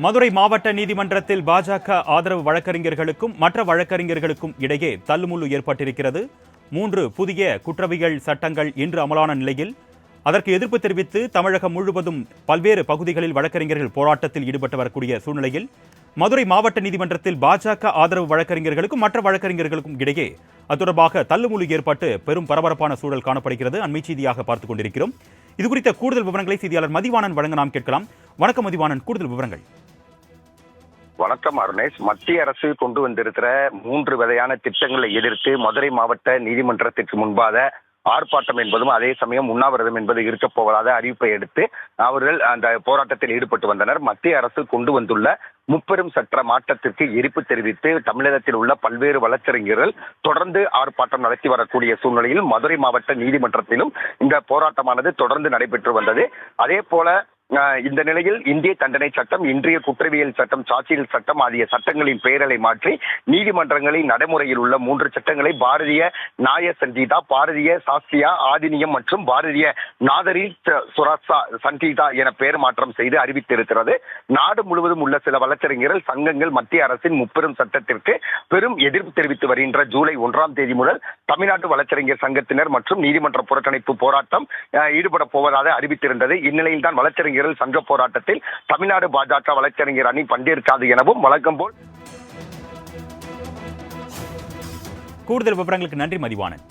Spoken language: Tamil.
மதுரை மாவட்ட நீதிமன்றத்தில் பாஜக ஆதரவு வழக்கறிஞர்களுக்கும் மற்ற வழக்கறிஞர்களுக்கும் இடையே தள்ளுமுள்ளு ஏற்பட்டிருக்கிறது. மூன்று புதிய குற்றவியல் சட்டங்கள் இன்று அமலான நிலையில். அதற்கு எதிர்ப்பு தெரிவித்து தமிழகம் முழுவதும் பல்வேறு பகுதிகளில் வழக்கறிஞர்கள் போராட்டத்தில் ஈடுபட்டு வரக்கூடிய சூழ்நிலையில் மதுரை மாவட்ட நீதிமன்றத்தில் பாஜக ஆதரவு வழக்கறிஞர்களுக்கும் மற்ற வழக்கறிஞர்களுக்கும் இடையே அது தொடர்பாக தள்ளுமுழு ஏற்பட்டு பெரும் பரபரப்பான சூழல் காணப்படுகிறது. அண்மை செய்தியாக பார்த்துக் கொண்டிருக்கிறோம். இது குறித்த கூடுதல் விவரங்களை செய்தியாளர் மதிவாணன் வழங்க நாம் கேட்கலாம். வணக்கம் மதிவாணன். கூடுதல் விவரங்கள். வணக்கம் அருணேஷ். மத்திய அரசு கொண்டு வந்திருக்கிற மூன்று வகையான திட்டங்களை எதிர்த்து மதுரை மாவட்ட நீதிமன்றத்திற்கு முன்பாக ஆர்ப்பாட்டம் என்பதும் அதே சமயம் உண்ணாவிரதம் என்பது இருக்கப் போவதாக அறிவிப்பை எடுத்து அவர்கள் அந்த போராட்டத்தில் ஈடுபட்டு வந்தனர். மத்திய அரசு கொண்டு வந்துள்ள முப்பெரும் சட்ட மாற்றத்திற்கு எரிப்பு தெரிவித்து தமிழகத்தில் உள்ள பல்வேறு வழக்கறிஞர்கள் தொடர்ந்து ஆர்ப்பாட்டம் நடத்தி வரக்கூடிய சூழ்நிலையில் மதுரை மாவட்ட நீதிமன்றத்திலும் இந்த போராட்டமானது தொடர்ந்து நடைபெற்று வந்தது. அதே போல இந்த நிலையில் இந்திய தண்டனை சட்டம் இன்றைய குற்றவியல் சட்டம் சாட்சியல் சட்டம் ஆகிய சட்டங்களின் பெயரலை மாற்றி நீதிமன்றங்களின் நடைமுறையில் உள்ள மூன்று சட்டங்களை பாரதிய நாய சங்கீதா பாரதிய சாஸ்தியா ஆதினியம் மற்றும் பாரதிய நாதரி சுராசா சங்கீதா என பெயர் மாற்றம் செய்து அறிவித்திருக்கிறது. நாடு முழுவதும் உள்ள சில வழக்கறிஞர்கள் சங்கங்கள் மத்திய அரசின் முப்பெரும் சட்டத்திற்கு பெரும் எதிர்ப்பு தெரிவித்து வருகின்ற ஜூலை ஒன்றாம் தேதி முதல் தமிழ்நாட்டு வழக்கறிஞர் சங்கத்தினர் மற்றும் நீதிமன்ற புறக்கணிப்பு போராட்டம் ஈடுபட போவதாக அறிவித்திருந்தது. இந்நிலையில் தான் வழக்கறிஞர்கள் சங்க போராட்டத்தில் தமிழ்நாடு பாஜக வழக்கறிஞர் அணி பங்கேற்காது எனவும் வழக்கம் போல் கூடுதல் விவரங்களுக்கு நன்றி மதிவானன்